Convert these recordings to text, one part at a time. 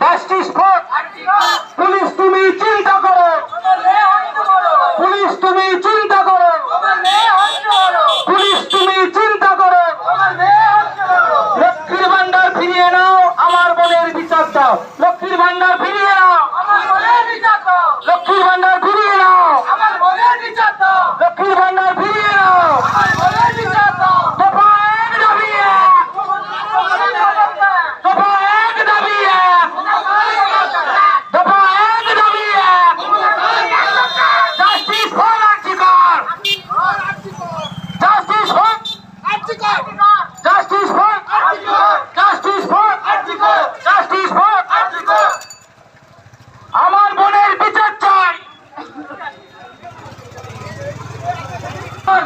পাঁচটি পুলিশ তুমি চিন্তা করো। পুলিশ তুমি চিন্তা করো। পুলিশ তুমি চিন্তা করো। লক্ষ্মীর ভান্ডার ফিরিয়ে নাও, আমার বোনের বিচার দাও লক্ষ্মীর ভান্ডার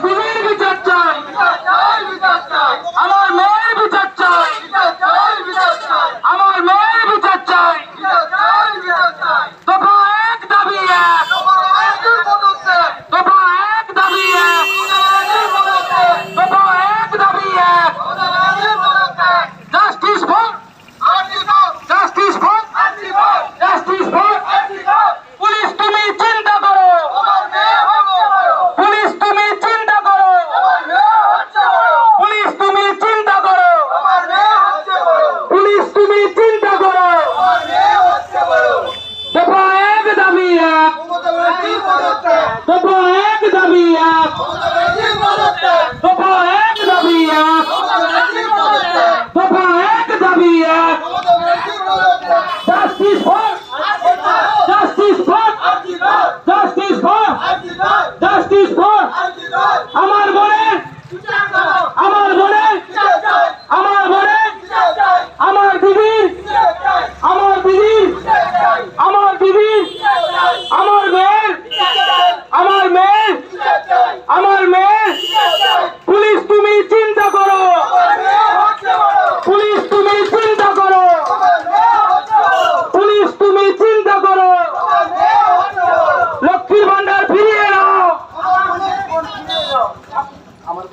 We made it with that time. We. Tô polêmica, Bia! আমার